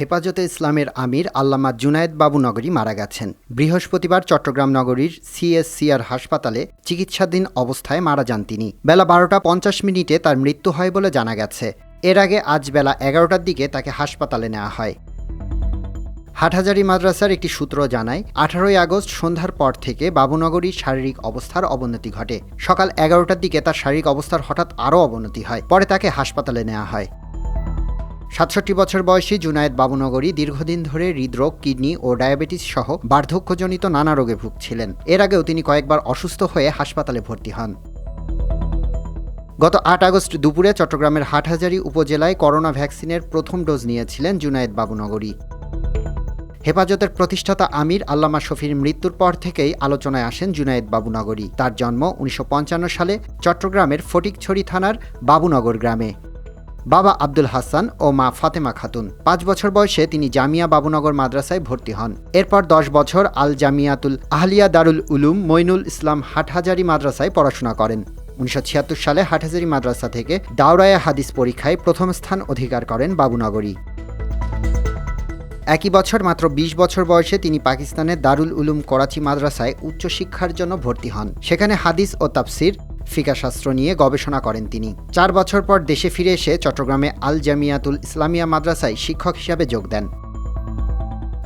হেফাজতে ইসলামের আমির আল্লামা জুনায়েদ বাবু নগরী মারা গেছেন। বৃহস্পতিবার চট্টগ্রাম নগরীর সিএসসিআর হাসপাতালে চিকিৎসাধীন অবস্থায় মারা যান তিনি। বেলা বারোটা পঞ্চাশ মিনিটে তার মৃত্যু হয় বলে জানা গেছে। এর আগে আজ বেলা এগারোটার দিকে তাকে হাসপাতালে নেওয়া হয়। হাটহাজারি মাদ্রাসার একটি সূত্র জানায়, আঠারোই আগস্ট সন্ধ্যার পর থেকে বাবুনগরীর শারীরিক অবস্থার অবনতি ঘটে। সকাল এগারোটার দিকে তার শারীরিক অবস্থার হঠাৎ আরও অবনতি হয়। পরে তাকে হাসপাতালে নেওয়া হয়। সাতষট্টি বছর বয়সী জুনায়েদ বাবুনগরী দীর্ঘদিন ধরে হৃদরোগ, কিডনি ও ডায়াবেটিস সহ বার্ধক্যজনিত নানা রোগে ভুগছিলেন। এর আগেও তিনি কয়েকবার অসুস্থ হয়ে হাসপাতালে ভর্তি হন। গত আট আগস্ট দুপুরে চট্টগ্রামের হাটহাজারী উপজেলায় করোনা ভ্যাকসিনের প্রথম ডোজ নিয়েছিলেন জুনায়েদ বাবুনগরী। হেফাজতের প্রতিষ্ঠাতা আমির আল্লামা শফির মৃত্যুর পর থেকেই আলোচনায় আসেন জুনায়েদ বাবুনগরী। তার জন্ম উনিশশো পঞ্চান্ন সালে চট্টগ্রামের ফটিকছড়ি থানার বাবুনগর গ্রামে। বাবা আব্দুল হাসান ও মা ফাতেমা খাতুন। পাঁচ বছর বয়সে তিনি জামিয়া বাবুনগর মাদ্রাসায় ভর্তি হন। এরপর দশ বছর আল জামিয়াতুল আহলিয়া দারুল উলুম মইনুল ইসলাম হাটহাজারি মাদ্রাসায় পড়াশোনা করেন। উনিশশো ছিয়াত্তর সালে হাটহাজারি মাদ্রাসা থেকে দাওরায়া হাদিস পরীক্ষায় প্রথম স্থান অধিকার করেন বাবুনগরী। একই বছর মাত্র ২০ বছর বয়সে তিনি পাকিস্তানের দারুল উলুম করাচি মাদ্রাসায় উচ্চশিক্ষার জন্য ভর্তি হন। সেখানে হাদিস ও তাফসির ফিকাশাস্ত্র নিয়ে গবেষণা করেন তিনি। চার বছর পর দেশে ফিরে এসে চট্টগ্রামে আল জামিয়াতুল ইসলামিয়া মাদ্রাসায় শিক্ষক হিসাবে যোগ দেন।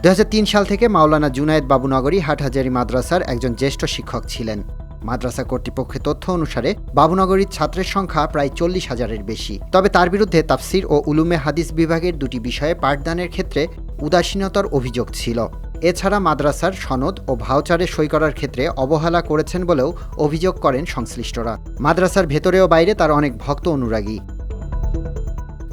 দু হাজার তিন সাল থেকে মাওলানা জুনায়েদ বাবুনগরী হাটহাজারি মাদ্রাসার একজন জ্যেষ্ঠ শিক্ষক ছিলেন। মাদ্রাসা কর্তৃপক্ষের তথ্য অনুসারে বাবুনগরীর ছাত্রের সংখ্যা প্রায় চল্লিশ হাজারের বেশি। তবে তার বিরুদ্ধে তাফসির ও উলুমে হাদিস বিভাগের দুটি বিষয়ে পাঠদানের ক্ষেত্রে উদাসীনতার অভিযোগ ছিল। এছাড়া মাদ্রাসার সনদ ও ভাউচারে সই করার ক্ষেত্রে অবহেলা করেছেন বলেও অভিযোগ করেন সংশ্লিষ্টরা। মাদ্রাসার ভেতরে ও বাইরে তার অনেক ভক্ত অনুরাগী।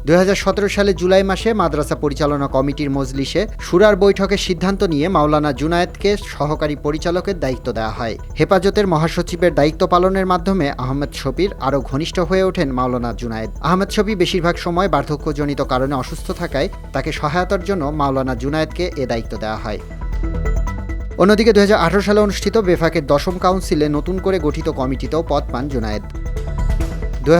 দু হাজার সতেরো সালে জুলাই মাসে মাদ্রাসা পরিচালনা কমিটির মজলিসে সুরার বৈঠকে সিদ্ধান্ত নিয়ে মাওলানা জুনায়েদকে সহকারী পরিচালকের দায়িত্ব দেওয়া হয়। হেফাজতের মহাসচিবের দায়িত্ব পালনের মাধ্যমে আহমেদ শফির আরও ঘনিষ্ঠ হয়ে ওঠেন মাওলানা জুনায়েদ। আহমেদ শফি বেশিরভাগ সময় বার্ধক্যজনিত কারণে অসুস্থ থাকায় তাকে সহায়তার জন্য মাওলানা জুনায়েদকে এ দায়িত্ব দেওয়া হয়। অন্যদিকে দু হাজার আঠারো সালে অনুষ্ঠিত বেফাকের দশম কাউন্সিলে নতুন করে গঠিত কমিটিতেও পদ পান জুনায়েদ। দু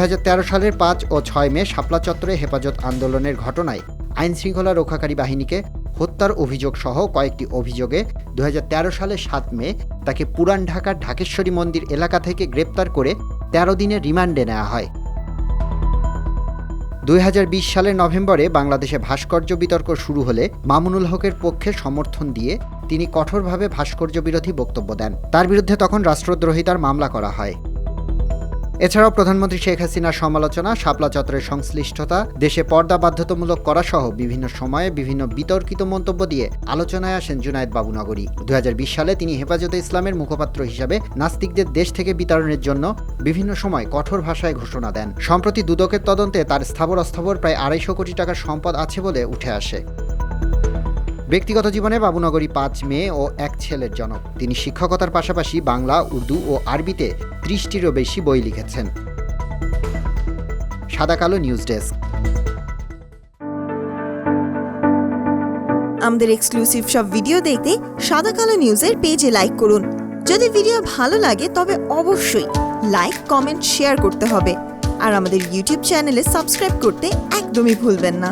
সালের পাঁচ ও ছয় মে শাপলা চত্বরে হেফাজত আন্দোলনের ঘটনায় আইন শৃঙ্খলা রক্ষাকারী বাহিনীকে হত্যার অভিযোগ সহ কয়েকটি অভিযোগে দু হাজার তেরো সালের সাত মে তাকে পুরান ঢাকার ঢাকেশ্বরী মন্দির এলাকা থেকে গ্রেপ্তার করে তেরো দিনের রিমান্ডে নেওয়া হয়। দুই হাজার বিশ সালের নভেম্বরে বাংলাদেশে ভাস্কর্য বিতর্ক শুরু হলে মামুনুল হকের পক্ষে সমর্থন দিয়ে তিনি কঠোরভাবে ভাস্কর্য বিরোধী বক্তব্য দেন। তার বিরুদ্ধে তখন রাষ্ট্রদ্রোহিতার মামলা করা হয়। এছাড়াও প্রধানমন্ত্রী শেখ হাসিনার সমালোচনা, শাপলা চত্বরের সংশ্লিষ্টতা, দেশে পর্দা বাধ্যতামূলক করা সহ বিভিন্ন সময়ে বিভিন্ন বিতর্কিত মন্তব্য দিয়ে আলোচনায় আসেন জুনায়েদ বাবুনগরী। দু হাজার বিশ সালে তিনি হেফাজতে ইসলামের মুখপাত্র হিসাবে নাস্তিকদের দেশ থেকে বিতরণের জন্য বিভিন্ন সময় কঠোর ভাষায় ঘোষণা দেন। সম্প্রতি দুদকের তদন্তে তার স্থাবর অস্থাবর প্রায় আড়াইশো কোটি টাকার সম্পদ আছে বলে উঠে আসে। ব্যক্তিগত জীবনে বাবুনগরী পাঁচ মেয়ে ও এক ছেলের জনক। তিনি শিক্ষকতার পাশাপাশি বাংলা, উর্দু ও আরবিতে ত্রিশটিরও বেশি বই লিখেছেন। Sada Kalo news desk. আমাদের এক্সক্লুসিভ সব ভিডিও দেখতে সাদা কালো নিউজের পেজে লাইক করুন। যদি ভিডিও ভালো লাগে, তবে অবশ্যই লাইক কমেন্ট শেয়ার করতে হবে। আর আমাদের ইউটিউব চ্যানেলে সাবস্ক্রাইব করতে একদমই ভুলবেন না।